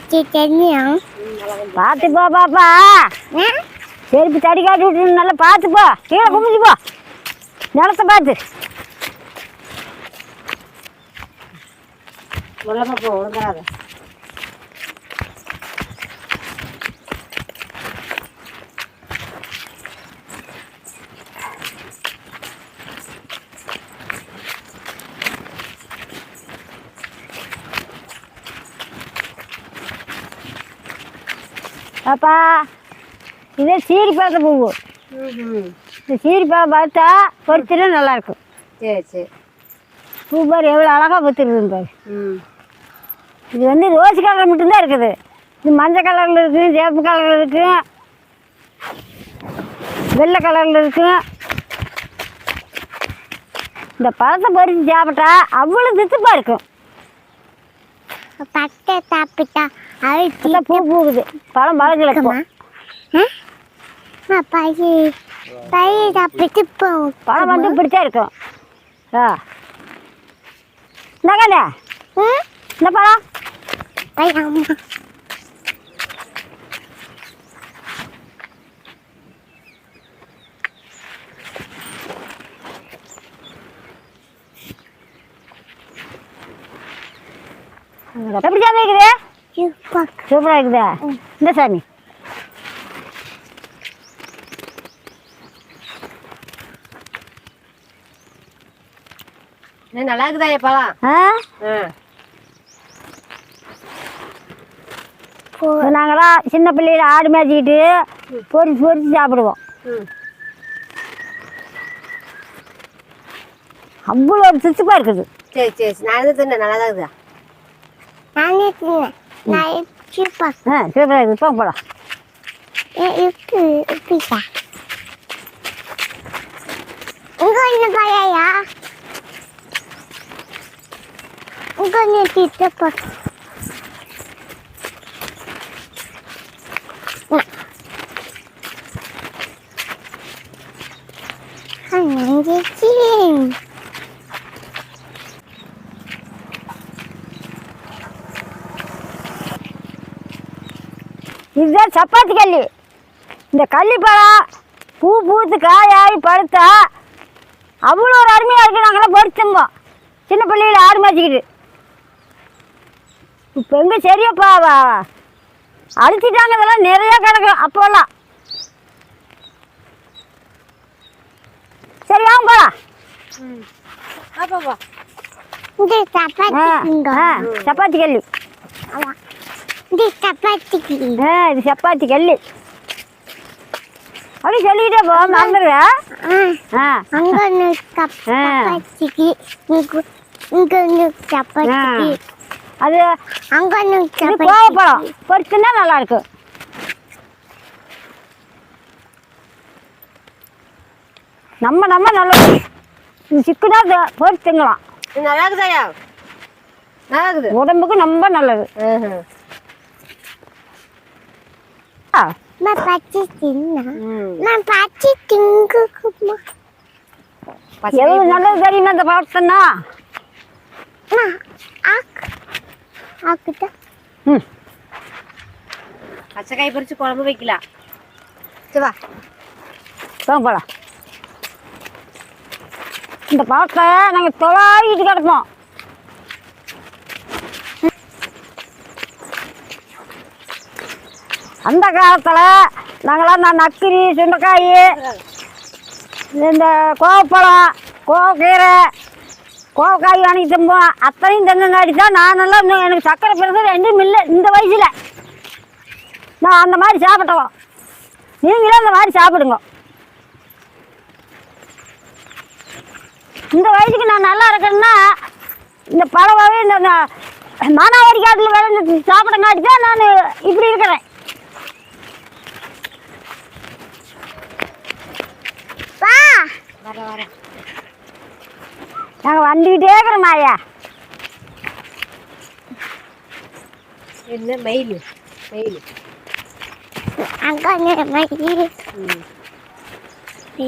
தெரியும் பார்த்து போ பாப்பா? செருப்பு தடி காட்டி விட்டு நல்லா பார்த்து போ. கீழே குமிஞ்சு போ. நிலத்தை பார்த்து. உள்ளமா போ ஒழுங்காத பாப்பா இது சீரி பார்க்க பூவு இந்த சீரி பார்க்க பார்த்தா பொறுத்துனா நல்லா இருக்கும் சரி சரி. பூ பாரு எவ்வளோ அழகாக பொத்துருக்குது பாரு. ம். இது வந்து ரோஸ் கலர் மட்டும்தான் இருக்குது. இது மஞ்சள் கலரில் இருக்குது சேப்பு கலரில் இருக்குது வெள்ளை கலரில் இருக்குது இந்த பழத்தை பறித்து சாப்பிட்டா அவ்வளோ தித்துப்பா இருக்கும். பட்டை சாப்பிட்டா பூ பூக்குது. பழம் பழத்தில் இருக்கும் பைய பைய சாப்பிட்டு போகும் பழம் வந்து இப்படித்தான் இருக்கும். ஆ. இந்தாங்க இந்த பழம். பைய அம்மா எப்படி இருக்குது சூப்பராக இருக்குதா? இந்த சாமி. நல்லா இருக்குதா என் பழம் ஆ? ஆ. போ இப்போ நாங்களாம் சின்ன பிள்ளையில ஆடு மேய்ச்சிக்கிட்டு பொரிச்சு பொரிச்சு சாப்பிடுவோம். ம். அவ்வளோ ஒரு சுச்சுப்பாக இருக்குது. சரி சரி சரி. நான் நல்லா தான் இருக்குதா? நானே தின்னேன். நான் சூப்பர் ஆ சூப்பராக இருக்குது போங்க போகலாம் இருக்கு இப்படிக்கா இங்க ஒன்று பழையா இங்க ஒன்று திட்டப்போ அங்கே இதுதான் சப்பாத்தி கல்லி. இந்த கள்ளிப்பழம் பூ பூத்து காயாகி பழுத்தா அவ்வளோ ஒரு அருமையாக இருக்குது நாங்களாம் பொறிச்சோம்போம் சின்ன பிள்ளைகள ஆடு மேய்ச்சிக்கிட்டு இப்போ எங்கே சரியாப்பா அழிச்சிட்டாங்க. இதெல்லாம் நிறைய கிடக்கும் அப்போல்லாம் சரி வாங்க ஆ சப்பாத்தி கல்லி. ஆமா. இந்த சப்பாத்திக்கு. ஆ இது சப்பாத்தி கல்லி. அப்படி சொல்லிக்கிட்டே போ மறந்துடுவேன் ஆ அங்க ஒன்று. சப்பாத்திக்கு இங்க இங்க ஒன்று சப்பாத்திக்கு. அது அங்க ஒன்று சப்பாத்தி கோவப்பழம் பொரிச்சுன்னா நல்லா இருக்கும் நம்ம நம்ம நல்லது சிக்குனா பொரிச்சு திங்கலாம் இது நல்லா இருக்குதாயா நல்லா இருக்குது உடம்புக்கு ரொம்ப நல்லது ம்ஹும். ஆ, நான் பச்சை தின்னா ம் நான் பச்சை திங்குக்குமா பச்சை எவ்வளவு நல்லது தெரியுமா இந்த பழத்தன்னா நான் ஆக்கு ஆக்குதா ம் பச்சை காய் பறிச்சு குழம்பு வைக்கலாம் சரி வா போங்க போகலாம் இந்த பழத்தை நாங்கள் தொலாவிட்டு கிடப்போம் அந்த காலத்தில் நாங்களாம் நான் நக்கிரி சுண்டைக்காய் இந்த கோவப்பழம் கோவக்கீரை கோவக்காய் வாங்கி திம்போம். அத்தனையும் தெங்கங்காடி தான் நானெல்லாம் இன்னும் எனக்கு சக்கரை பிறகு ரெண்டும் இல்லை இந்த வயசில். நான் அந்த மாதிரி சாப்பிட்டோம். நீங்களும் அந்த மாதிரி சாப்பிடுங்க. இந்த வயசுக்கு நான் நல்லா இருக்கேன்னா இந்த பழமாவே இந்த மானாவாரி காட்டில் விளைஞ்சு சாப்பிடங்காட்டி தான் நான் இப்படி இருக்கிறேன் வா வர வர. நாங்கள் வந்துக்கிட்டே இருக்கிறோம் மாயா. என்ன மயில்? மயில். அங்க மயில்.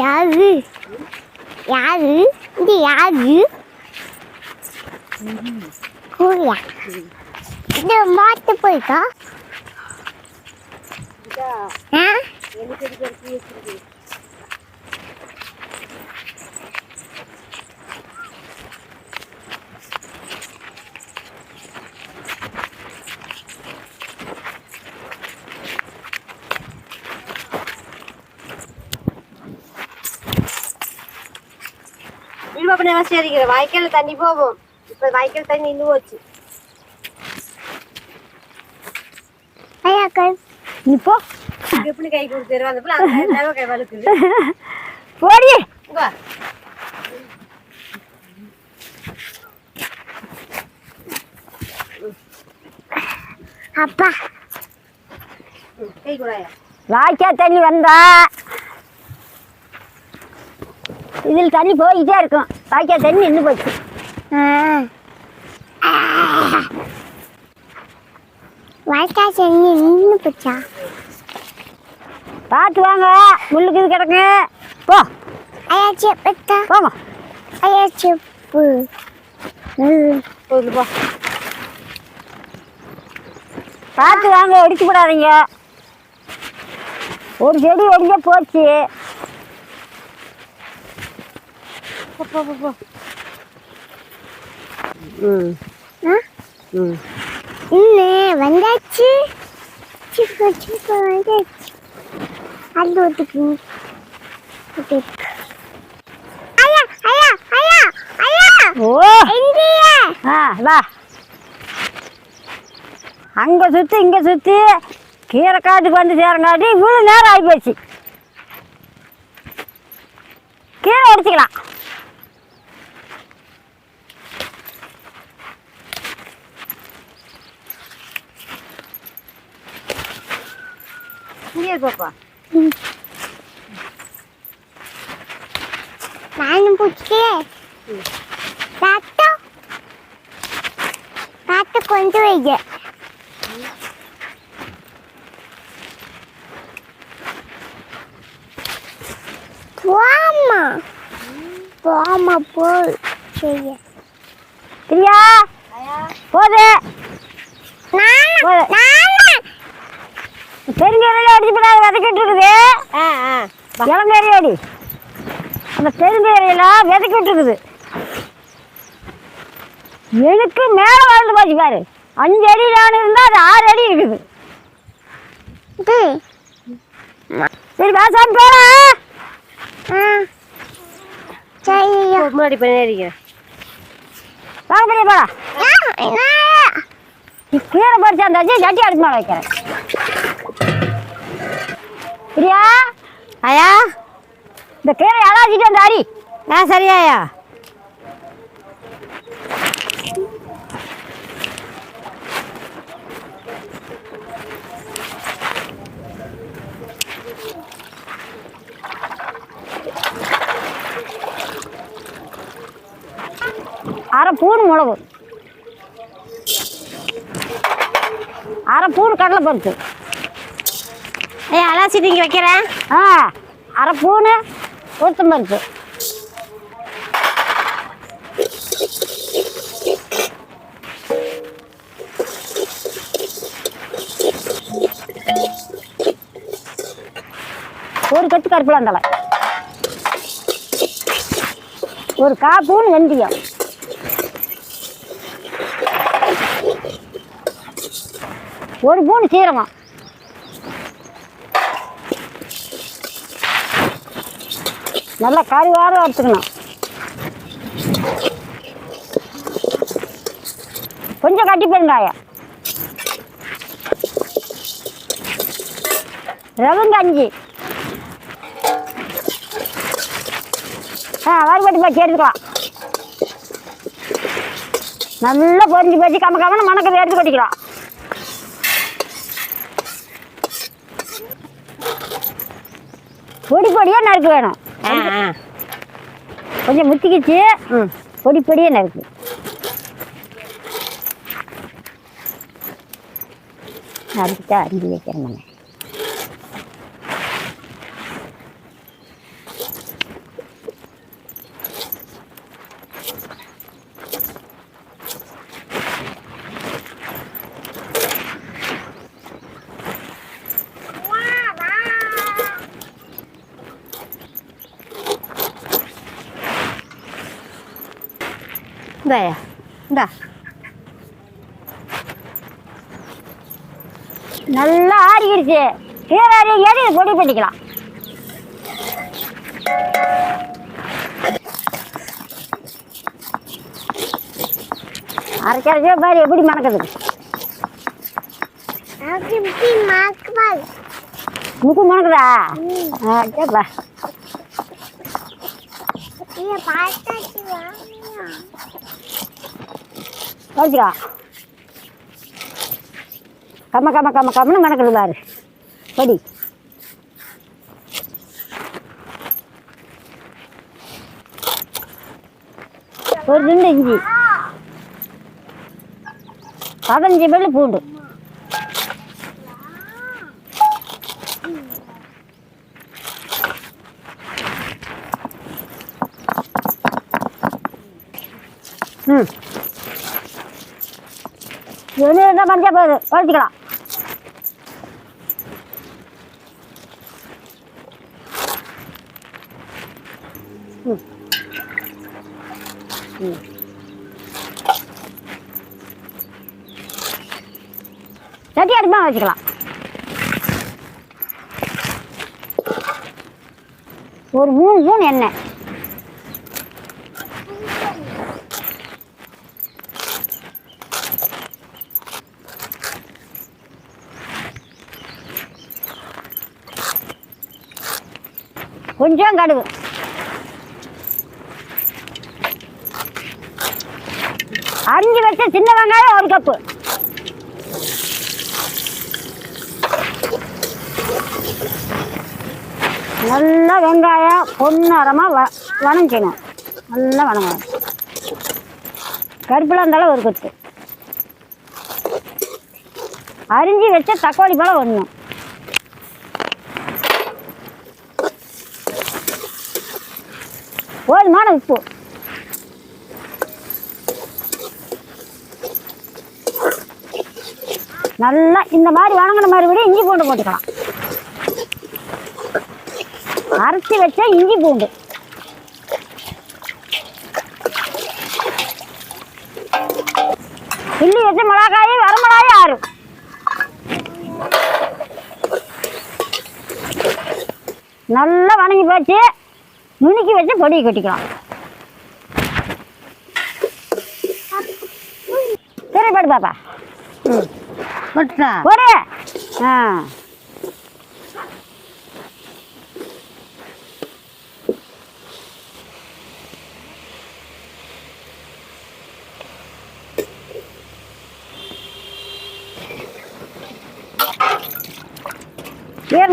யாரு? யாரு? இது யாரு? பூயா இது மாட்டு போய்க்கா? ஆ? சரிக்கிற வாய்க்கால தண்ணி போகும் இப்ப வாய்க்கால் தண்ணி நின்று போச்சு ஐயா கை நீ போ எப்படி கை கொடுத்துரு அந்த பிள்ளை கை வலுக்குது போடி. அப்பா வாய்க்கா தண்ணி வந்தா இதில் தண்ணி போய்கிட்டே இருக்கும். வாய்க்கா தண்ணி நின்று போச்சு. வாய்க்கா செஞ்சு நின்று போச்சா? பார்த்து வாங்க. முள்ளுக்கு இது கிடக்கு. போ. ஐயா செப்பத்தா போங்க ஐயா செப்பு. போ. பார்த்து வாங்க. ஒடிச்சு விடாதீங்க ஒரு செடி ஒடிஞ்சே போச்சு. போ போ போ ம். ம். இன்னும் வந்தாச்சு. சிப்பு சிப்பு வந்தாச்சு. அது ஒத்துக்கு ஐயா ஐயா ஐயா ஐயா. ஓ. எங்கேயா? ஆ வா. அங்கே சுற்றி இங்கே சுற்றி கீரை காட்டுக்கு வந்து சேரங்காட்டி இவ்வளோ நேரம் ஆகி போச்சு கீரை உடச்சிக்கலாம். இருப்பாப்பா நானும் பிடிச்சிக்கிறேன் தாத்தா தாத்தா கொண்டு வைங்க. போமா போமா போய் செய்ய. பிரியா போது. நானா நானா பெருங்கீரையில அடிச்சு விடாது விதைக்கிட்டு இருக்குது. ஆ ஆ. இளங்கீரை அடி அந்த பெருங்கீரையில விதைக்கிட்டு இருக்குது. எனக்கு மேலே வளர்ந்து போச்சு பாரு. அஞ்சு அடி நான் இருந்தால் அது ஆறு அடி இருக்குது. சரி பேசாம போகிறேன் ஆ. சரி போ, முன்னாடி போய் நேரிக்கிறேன் வாங்க பெரிய கீரை பறிச்சு அந்த சட்டி அடுப்பு மேலே வைக்கிறேன். பிரியா? ஆயா? இந்த கீரை அலாச்சிட்டு அந்த அரி ஆ சரியாயா அரை பூணு மிளகு. பூணு கடலை பருப்பு. ஏய் அலாசிட்டு இங்கே வைக்கிறேன் ஆ அரை பூணு உளுத்தம் பருப்பு. ஒரு கட்டு கருப்பிலாந்தலை ஒரு காப்பூன் வெந்தயம். ஒரு பூனு சீரகம். நல்லா கறிவார வறுத்துக்கணும் கொஞ்சம் கட்டி பெருங்காயம். ரவங்கஞ்சி ஆ வறுபட்டு போய் சேர்த்துக்கலாம். நல்லா பொறிஞ்சு போச்சு கம்ம கம்மனு மணக்க எடுத்து கொட்டிக்கலாம். பொடி பொடியாக நறுக்கு வேணும். ஆ ஆ. கொஞ்சம் முத்திக்கிச்சு. ம். பொடி பொடியாக நறுக்கு. நறுக்கிட்டா அரிஞ்சு வைக்கிறேன் நான். இந்த இந்தா நல்லா ஆறிக்கிடுச்சு கீரை அறியாடி பொடி பண்ணிக்கலாம் அரைக்கிறதே பாரு எப்படி மணக்குது. முக்கு மணக்குதா? ஆ கேப்பா நீ பார்த்தாச்சு வாங்க வச்சுக்கோ கம்ம கம்ம கம்ம கம்மனு மணக்குது பாரு. பொடி. ஒரு ரெண்டு இஞ்சி. பதினஞ்சு பேர் பூண்டு ம் ஒன்று மறைஞ்சா மஞ்சள் போகுது குழச்சிக்கலாம் ம். ம் சட்டி அடுப்பாக வச்சுக்கலாம். ஒரு மூணு மூணு எண்ணெய். கொஞ்சம் கடுகு அரிஞ்சு வச்ச சின்ன வெங்காயம் ஒரு கப்பு. நல்லா வெங்காயம் பொன்னரமாக வ வணங்கிக்கணும். நல்லா வணங்கணும். கருப்பில் இருந்தாலும் ஒரு கொத்து. அரிஞ்சு வச்ச தக்காளி பழம் ஒன்று போதுமான உப்பு நல்லா இந்த மாதிரி வணங்கின மாதிரி விட இஞ்சி பூண்டு போட்டுக்கலாம். அரைச்சி வச்ச இஞ்சி பூண்டு. கிள்ளி வச்ச மிளகாய் வரமிளகாய் ஆறு. நல்லா வணங்கி போச்சு. நுணுக்கி வச்சு பொடியை கட்டிக்கலாம். சரி பாடு பாப்பா. போடு. ஆ.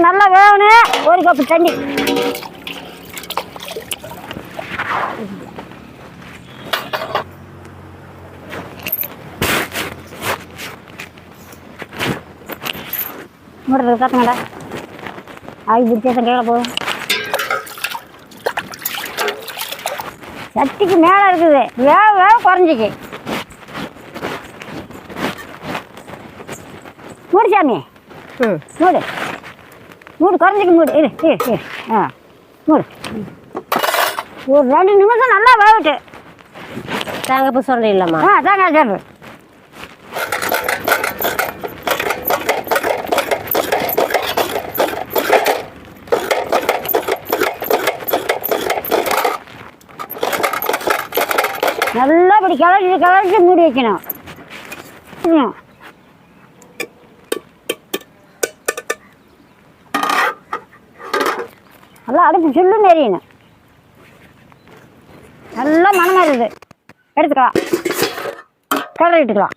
நல்லா வேகணும். ஒரு கப்பு தண்ணி. மூடுறது காத்துங்கடா ஆகி பிடிச்ச கீழே போதும் சட்டிக்கு மேலே இருக்குது. வேக வேக குறைஞ்சிக்கு. மூடு சாமி. மூடு. மூடு குறைஞ்சிக்கு மூடு. இரு இரு இரு. ஆ மூடு. ஒரு ரெண்டு நிமிஷம் நல்லா வேகட்டு தேங்காய் பூ சொல்றீங்களாம்மா? ஆ தாங்க சார் நல்லா இப்படி கிளறி கிளறி மூடி வைக்கணும். நல்லா அடுப்பு சுள்ளுன்னு எரியணும். நல்லா மனமாக இருக்குது. எடுத்துக்கலாம். கலரிட்டுக்கலாம்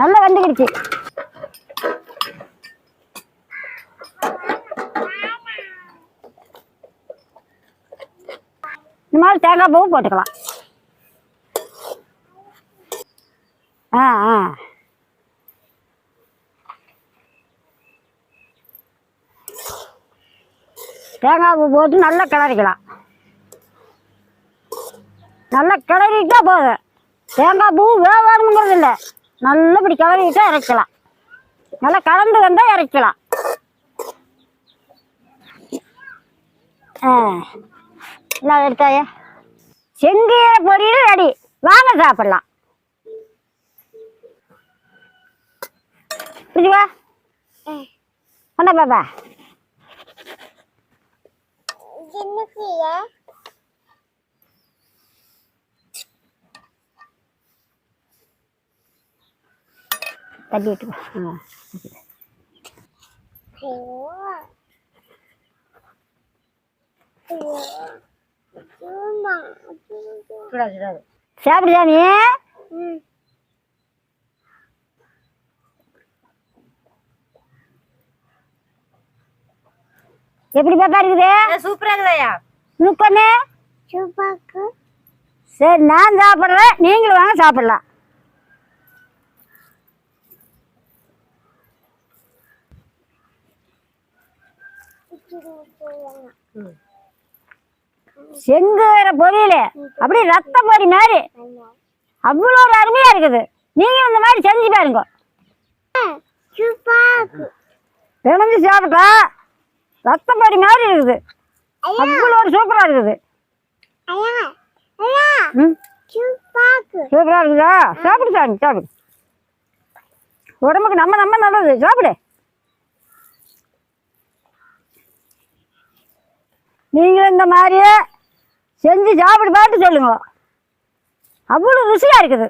நல்லா வந்துக்கிடுச்சு. இந்த மாதிரி தேங்காய் பூவும் போட்டுக்கலாம். ஆ ஆ. தேங்காய் பூ போட்டு நல்லா கிளறிக்கலாம். நல்லா கிளறிட்டா போதும். தேங்காய் பூ வேகணுங்கிறது இல்லை. நல்லபடி கிளறிட்டா இறக்கலாம். நல்லா கலந்து வந்தால் இறக்கலாம். ஆ. நான் எடுத்தாயா? செங்கீரை பொரியல் ரெடி வாங்க சாப்பிடலாம். புரியுவா கொண்டா பாப்பா. எனக்கு தட்டி விட்டு ஆ. சாப்பிடு சாமி ம். எப்படி பாப்பா இருக்குது? சூப்பரா இருக்குதாயா சுபாக்கு சரி நான் சாப்பிட்றேன் நீங்களும் வாங்க சாப்பிடலாம். செங்குற பொரியல அப்படியே ரத்த பொறி மாதிரி. அவ்வளோ ஒரு அருமையா இருக்குது. நீங்களும் இந்த மாதிரி செஞ்சு பாருங்க. சுபாக்கு பிணைஞ்சு சாப்பிட்டா ரத்த பொறி மாதிரி இருக்குது. அவ்வளோ ஒரு சூப்பராக இருக்குது. சூப்பரா சூப்பராக இருக்குதா? சாப்பிடு சாமி சாப்பிடு. உடம்புக்கு நம்ம நம்ம நல்லது. சாப்பிடு. நீங்களும் இந்த மாதிரியே செஞ்சு சாப்பிட்டு பார்த்து சொல்லுங்க. அவ்வளோ ருசியாக இருக்குது.